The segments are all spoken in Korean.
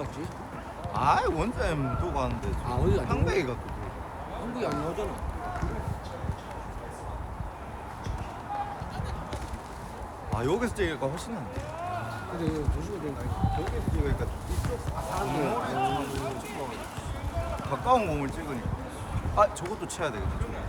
가져갔지? 아이 원쌤 두고 가는데 아, 어디가 상백이가 또 한국이 안 나오잖아. 아 여기서 찍으니까 훨씬 낫네 근데 이거 조심해야 아니야? 여기서 찍으니까 사람들. 가까운 공을 찍으니까 아 저것도 쳐야 되겠다 저거.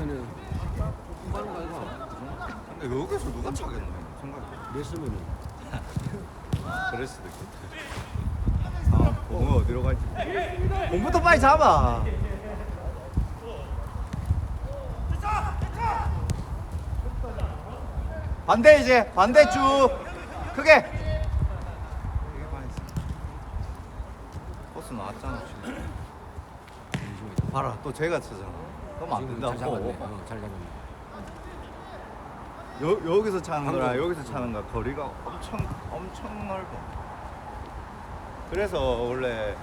가는 거 아이가? 근데 여기서 누가 차겠노 생각해. 냈으면은. 그럴 수도 있겠다. 아 공은 어디로 갈지 공부터 빨리 잡아. 반대 이제 반대 쭉. 크게. 버스 나왔잖아 지금. 봐라 또 제가 차잖아 그러면 안 지금 잘 된다고 잡았네. 어, 잘 잡았네. 여, 여기서 차는 거랑 방금. 여기서 차는 거 거리가 엄청 엄청 넓어. 그래서 원래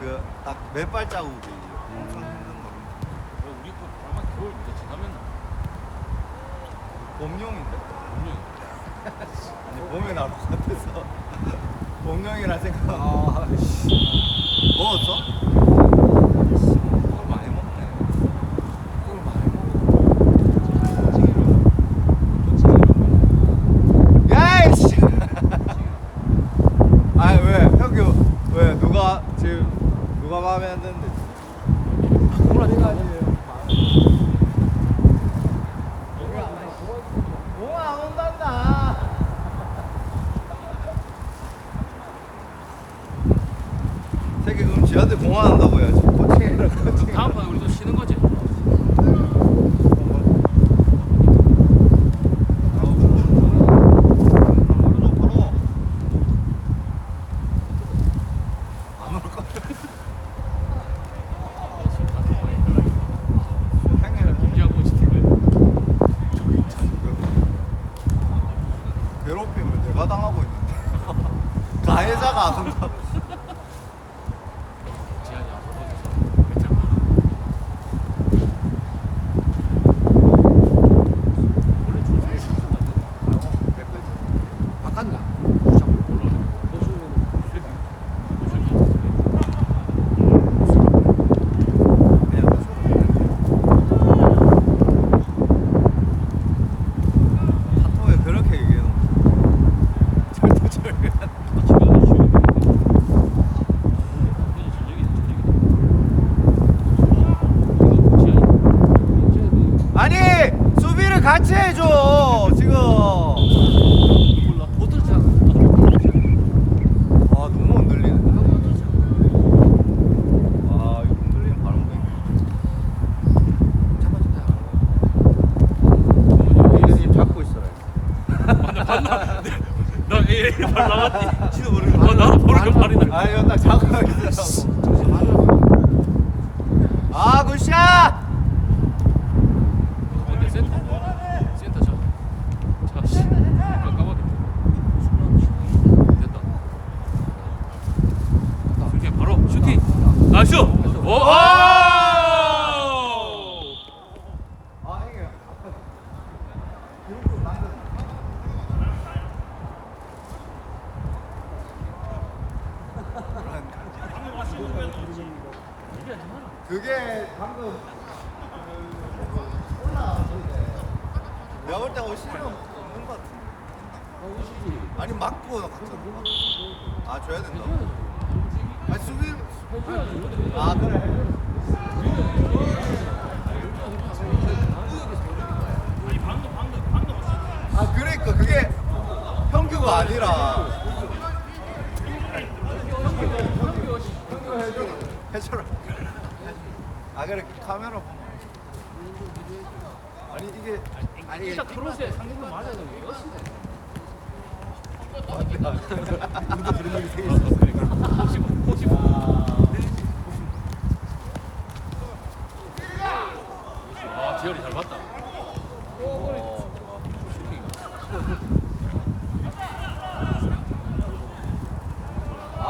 그딱 맨발 자국이 엄청 음. 힘든 거리. 어, 우리 거 아마 겨울 이제 지나면 봄용인데? 분명히 아니 봄에 나올 것 같아서 봄용이라 생각. 아, 씨. 먹었어? 그걸 많이 먹네. 그걸 많이 먹어. 야이씨. 아니 왜 형규 왜 누가 지금 누가 마음에 안 드는데? 몰라 내가 아니에요. 뭐안 온단다. 새끼 그럼 지한테 공환한다고 해야지. 코칭. 다음 판에 우리도 쉬는 거지. 아니라 아 그래 카메라 보면 아니 이게 아니 진짜 크로스에 상대편 맞아야 돼. 이거 우리도 그런 일이 생겼어 혹시 혹시 아, 지열이 잘 봤다.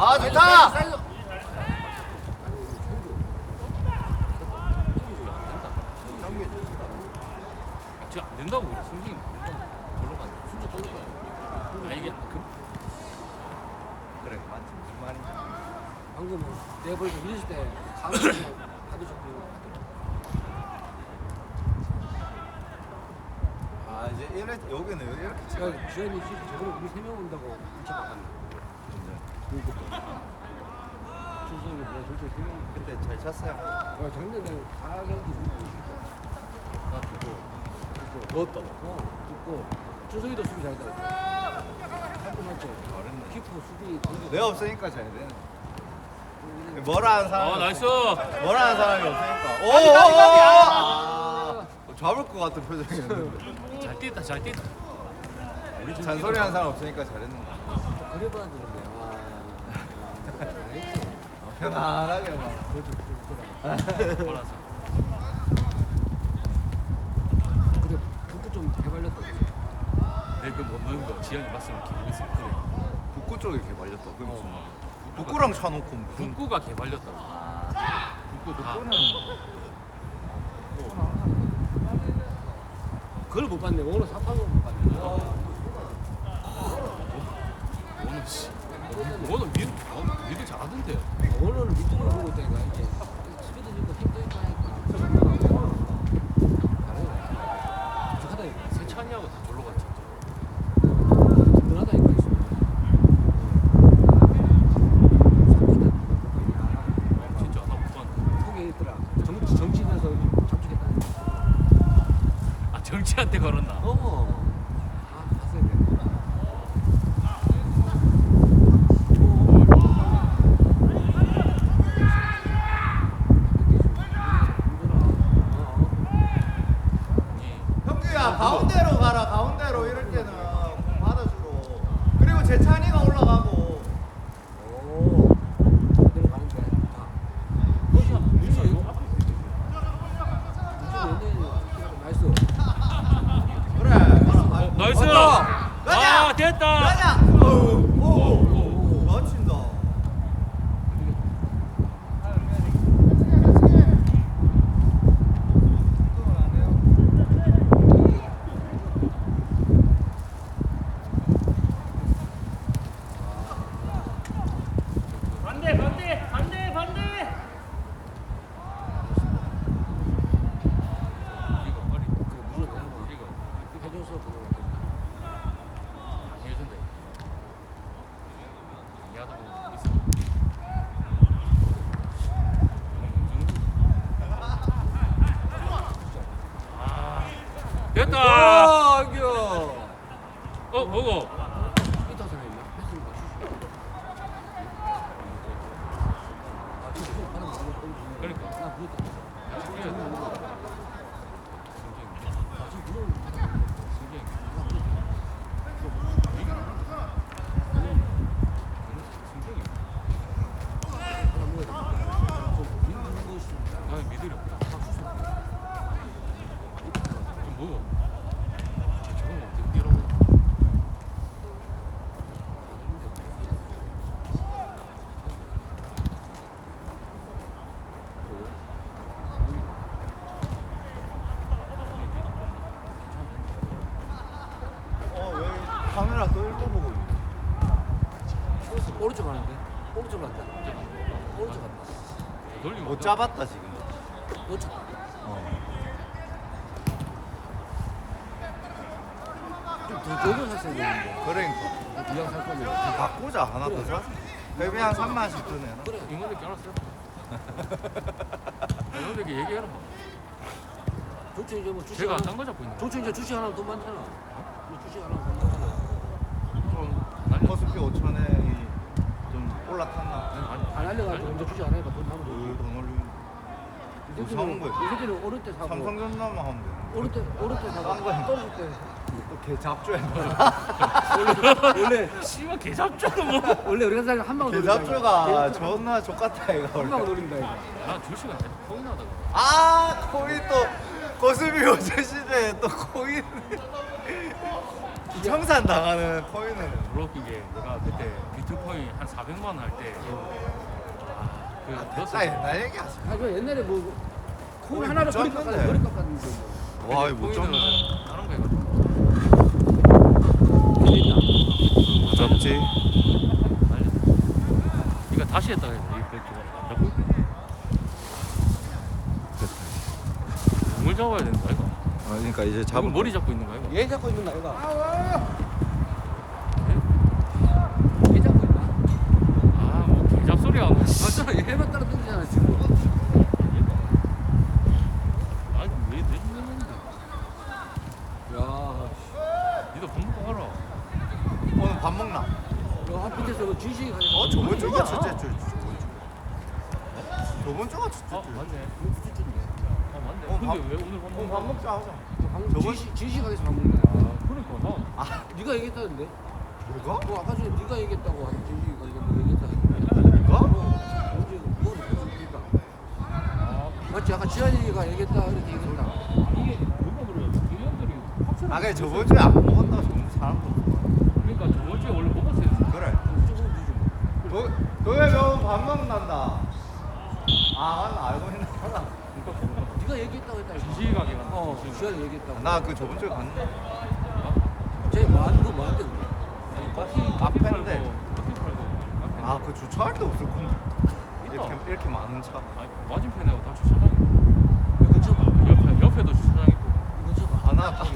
아 좋다. 사이드. 지금 안 된다고 그래. 승진이 안 된다고. 가는 거야. 진짜 돌릴 거야. 아 이게 그 그래 맞지 무슨 말인지. 방금 내가 보니까 밀릴 때 가만히 하도 좋고. 아 이제 이래 여기는 여기 이렇게 찍어. 야, 주현이 지금 저번에 우리 세 명 온다고. 준성이 세 명. 그때 잘 찼어요. 야, 작년에 4경기 나 두고 넣었다. 어, 듣고 준성이도 수비 잘했다고. 깔끔하죠. 잘했네. 키프 수비 공격. 내가 없으니까 잘 되네. 뭐라 하는 사람. 아 나이스. 뭐라 하는 사람이 없으니까. 오, 오. 아. 잡을 것 같은 표정이었는데. 잘 뛰었다 잘 뛰었다. 우리 좀 잔소리 하는 사람 없으니까 잘했는데. 그래봐야 되는데. 아, 잘했지. 편안하게 막. 그래도 그렇더라. 몰라서. 근데 북구 좀 개발렸다. 내 그못 넣은 거 지현이 봤으면 기분했을 그래. 북구 쪽에 개발렸다. 그게 무슨 어. 말? 북구랑 차놓고 무슨. 북구가 개발렸다고. 북구 다. 북구는 그걸 못 봤네. 오늘 사파는 못 봤네. 오늘 씨. 오늘 미 오늘 미드 잘하던데. 오늘은 밑으로 보고 있다니까 이제 스피드 주고 힘도 있고 하니까 잘해. 부족하다니까. 세찬이하고 다 졸로 갔지. 든든하다니까 있어. 진짜 나못 봤는데. 속에 있더라. 정치 정치인에서 접촉했다. 아 정치한테 걸었나? 어. 아 봤어야 돼. 이 형규야 가운데로 가라 가운데로 이럴 때는 공 받아주고 그리고 재찬이가 올라가고 오. 내려가는데. 아. 호시야 민수 요 앞에 있어. 나이스. 그래 어, 나이스. 가자! 아 됐다. 가자 오오 맞힌다 반대 반대 반대 반대 우리가 머리 그 무슨 대한 거 우리가 해줘서 그거. 안 해준다. 야도 있어. 아 됐다. 아, 이겨. 어 뭐고? 이따 사람 있나? 했으니까 아, 지금 바람 많이 불고. 나 그랬다. 아, 지금 바람 뭐야? 좀 믿는 것이 어왜 카메라 또 일로 보고 있냐 오른쪽 가는데? 오른쪽 간다. 오른쪽 간다. 못 잡았다 지금 오른쪽. 좀더 적은 샀어야 되는데. 그러니까 이왕 살 거면. 바꾸자 하나 더 사. 회비 한 3만원씩 드네 그래 이모들께 알았어. 이모들께 얘기해라. 조치 이제 뭐 주식 제가 하나. 딴거 잡고 있는 거. 조치 이제 주식 하나 돈 많잖아. 뭐 주식 하나 돈 많잖아. 좀. 커스피 5천에 좀 올라탔나 아니 안 알려가지고 이제 주식 안 하니까 돈 돈. 그돈 올리고 뭐 사온 거야? 이 새끼는 오를 때 사고. 삼성전자만 하면 돼 오를 때 오를 때 사고. 거야. 떨어질 때. 또걔 잡줘야 원래 씨발 개잡잖아 뭐. 원래 우리가 생각 한 방울 걔 잡줘가 존나 족같아 이거 한 방울 노린다 이거. 나 주식은 계속 코인 하다가. 아 코인 또 고수비 요새 시대에 또 코인 청산 당하는 코인은 물론 이게 내가 그때 비트 비트코인 한 400만 원 할 때. 아, 그 넣었을 나때 옛날 얘기하지. 아, 그 옛날에 뭐 하나를 못 머리. 깎았는데 머리 깎았는데 뭐. 와, 이거 못 잡네. 다른 거. 빌린다. 못 잡지. 이거 다시 했다 해야 돼. 이거 안 잡고. 공을 잡아야 되는 거 아이가? 아, 그러니까 이제 잡은 잡은 머리 잡고 있는 거 아이가? 얘 잡고 있는 거 아이가? 얘 잡고 있나? 아, 뭐 개잡 소리야. 맞잖아. 얘만 따라 던지잖아 지금. 아니 왜내 죽는데? 야, 니도 밥 먹고 가라. 오늘 밥 먹나? 야 밑에서 그 주식 가지고. 어, 저번 주가. 첫째 주. 저번 주가 첫째 아 주. 맞네. 아 맞네. 어, 근데 밥- 왜 오늘 밥? 밥 먹자 하자. 방금 저번- 주식 주식 하게서 밥 먹네. 아 그러니까 나. 아, 네가 얘기했다는데? 이거? 뭐 아까 전에 네가 얘기했다고 한 주식 가지고 뭐 얘기했다. 이거? 언제 그건 무슨 얘기가? 아 맞지? 아까 지한이가 얘기했다 이렇게 얘기했다. 이게 누가 그래요? 이년들이 확실히. 아, 그래 저번 주에 안 먹었다. 저번 사람도. 그러니까 저번 주에 원래 먹었어요. 그래. 너, 너왜 배우면 밥 먹는단다. 아, 맞나 알고 있는 거다. 그러니까. 네가 얘기했다고 했다. 지식 가게 간. 어, 지한이 얘기했다고. 나 그 저번 주에 갔는데. 쟤 뭐하는 거 뭐한테 그래? 앞에인데. 커피 팔고. 앞에. 아, 그 주차할 데 없을 건데. 있다. 이렇게 이렇게 많은 차. 아니 맞은편에 다 주차장. 이거 쳐봐. 옆에 옆에도 주차장 돈가스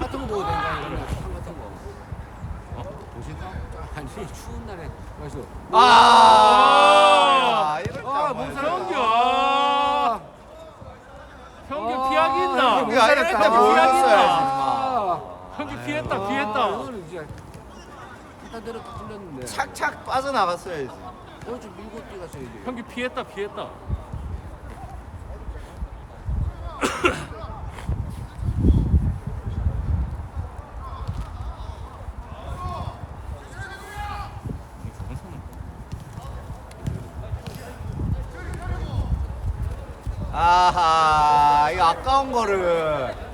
같은 거 먹어도 된다 같은 거. 아니 추운 날에 맛있어. 아, 이럴 때 아. 아. 피하기 있나? 피했다 피했다. 이거는 일단 대로. 착착 빠져나갔어야지. 어, 좀 밀고 뛰갔어야지. 형규 피했다 피했다. 저건 손은 아하, 이거 아까운 거를.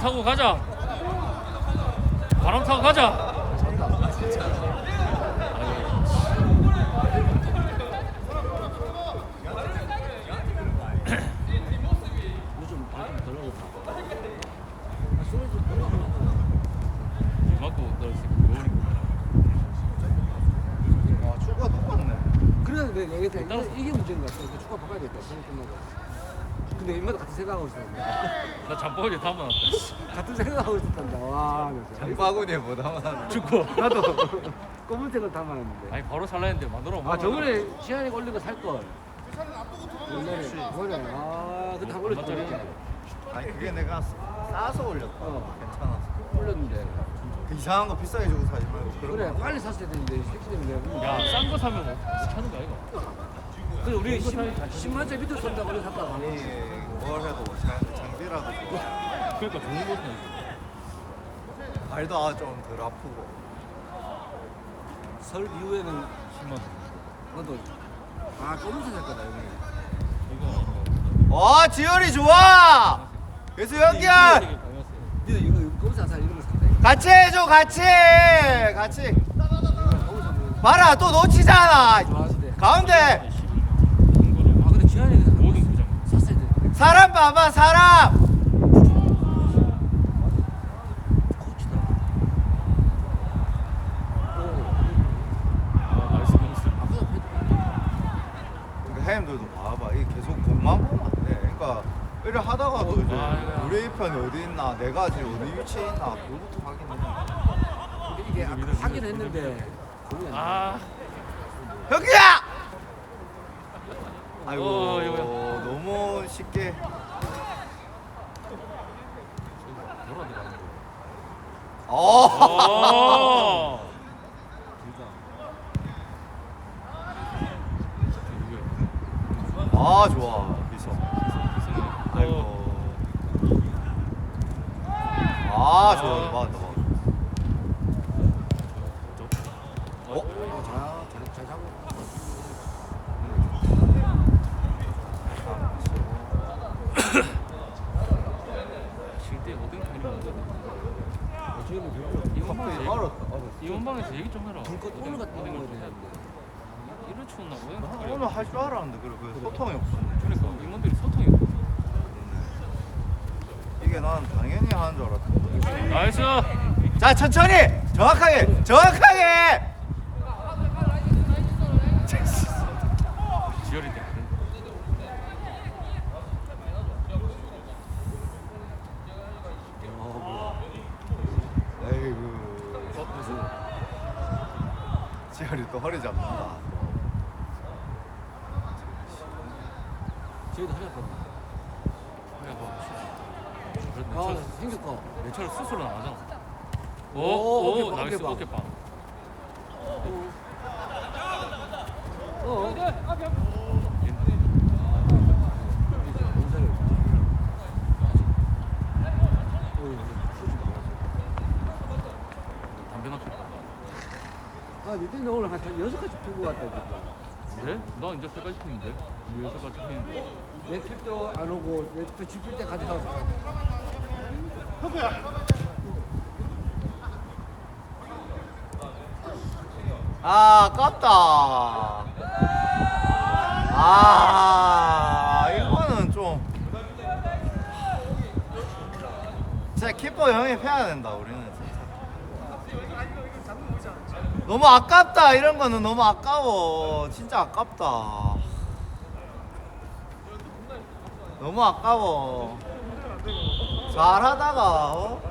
타고 가자. 바람 타고 가자. 아, 이게 문제인 것 같아요. 축구 바꿔야 될것 같아요. 근데 인마다 같은 생각하고 있었는데. 나 잠바지 담아 놨다. 같은 생각하고 있었단다. 와, 진짜. 장바구니에 뭐 담아놨나? 축구. 나도 검은색을 담아놨는데. 아니 바로 살라 했는데 만들어 아 저번에 지한이가 올린 거 살 걸. 옛날에 그거네. 아한 올렸지. 얼마짜리? 아니, 그게 내가 싸서 올렸다. 어. 괜찮았어. 올렸는데. 그 이상한 거 비싸게 주고 사지 말고. 그런 그래 거. 빨리 샀어야 되는데 새끼 때문에. 야 싼 거 사면 뭐 사는 거 아이가? 그래 우리 10, 10만 원짜리 밑에 산다고 그래 샀다가. 아니, 뭘 해도 장- 장비라도 좀. 그러니까 좋은 거 사야지. 발도 아, 좀덜 아프고. 설 이후에는 10만 원. 나도 아 검은색 살 거다 여기. 와, 지열이 좋아! 그래서 연기야! 되게 강했어요. 니도 이거 검은색 살 이런 거 산다. 이거. 같이 해줘, 같이! 같이. 검은색 봐라, 또 놓치잖아! 가운데! 이거를 아 근데 지한이가 모든 구장. 샀어야 돼. 사람 봐봐, 사람! 아 그러니까 해임들도 봐봐. 이게 계속 공만 보면 안 돼. 그러니까 이래 하다가도 이제 아. 우리 편이 어디 있나, 내가 지금 어디 위치에 있나, 그거부터 확인해. 이게 아까 하긴 했는데. 아 여기야! 아이고, 어, 이거야. 쉽게. 어. 아, 좋아, 미소. 아이고. 아 좋아 맞다 맞다 어? 어, 잘, 잘, 잘 잡고. 쉴때 어떤 타이밍 나거든. 어, 저기는 결국 이번 방에서 얘기- 얼었다 이번 방에서 얘기 좀 해라. 불꽃 오늘 같은 거 해야 돼. 이런 추웠나 보네. 나 오늘 할 줄 알았는데 그래 그 소통이 없었네 그러니까 임원들이 소통이 없어. 이게 난 당연히 하는 줄 알았다 나이스. 자 천천히 정확하게 정확하게 지열이 때. 어, 에이구 뭐, 어, 무슨. 지열이 또 허리 잡는다 저희도 하나 봐. 야, 봐. 그래도 아, 내 차를 생겼고. 내 차를 스스로 안 하잖아. 오, 오, 오, 어깨빵, 나이스 어깨빵. 어깨빵. 어, 담배 넣고. 아, 니들 오늘 한 여섯 가지 피고 왔다, 진짜. 그래? 나 이제 세 가지 피는데. 왜 여섯 가지 피는데? 내 팁도 안 오고, 내 팁도 집필 때 가져가서. 아 아깝다 아 이거는 좀 진짜 키퍼 영입해야 된다 우리는 너무 아깝다 이런 거는 너무 아까워. 진짜 아깝다. 너무 아까워. 잘하다가 어?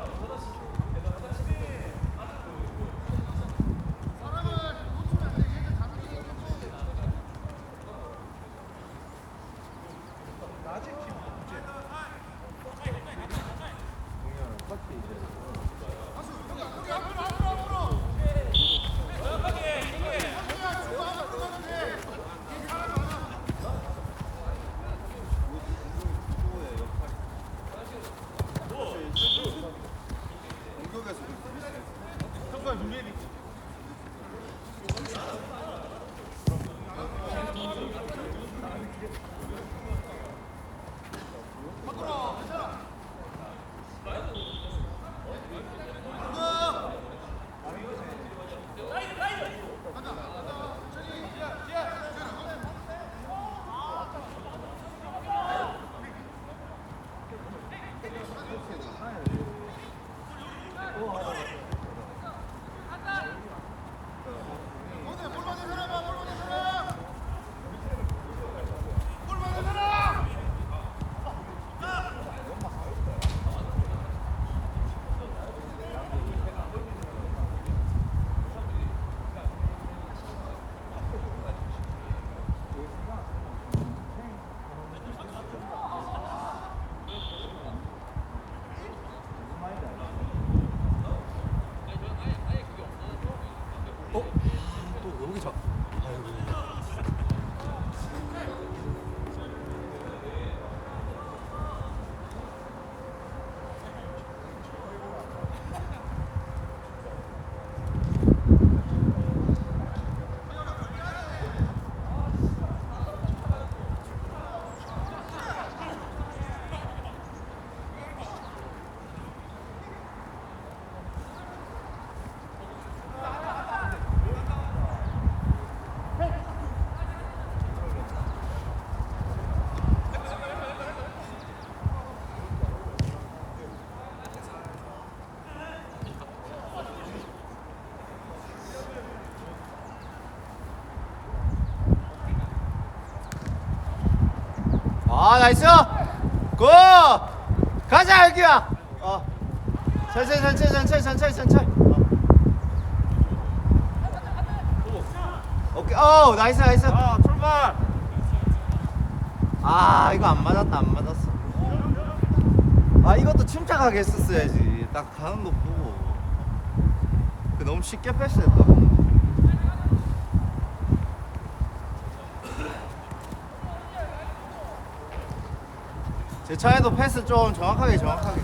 아 나이스! 고! 가자 여기야! 어. 천천히 천천히 천천히 천천히 천천히. 어. 오케이. 어 나이스 나이스. 아 출발! 아 이거 안 맞았다 안 맞았어. 아 이것도 침착하게 했었어야지. 딱 가는 거 보고. 그 너무 쉽게 패스했다 제 차에도 패스 좀 정확하게 정확하게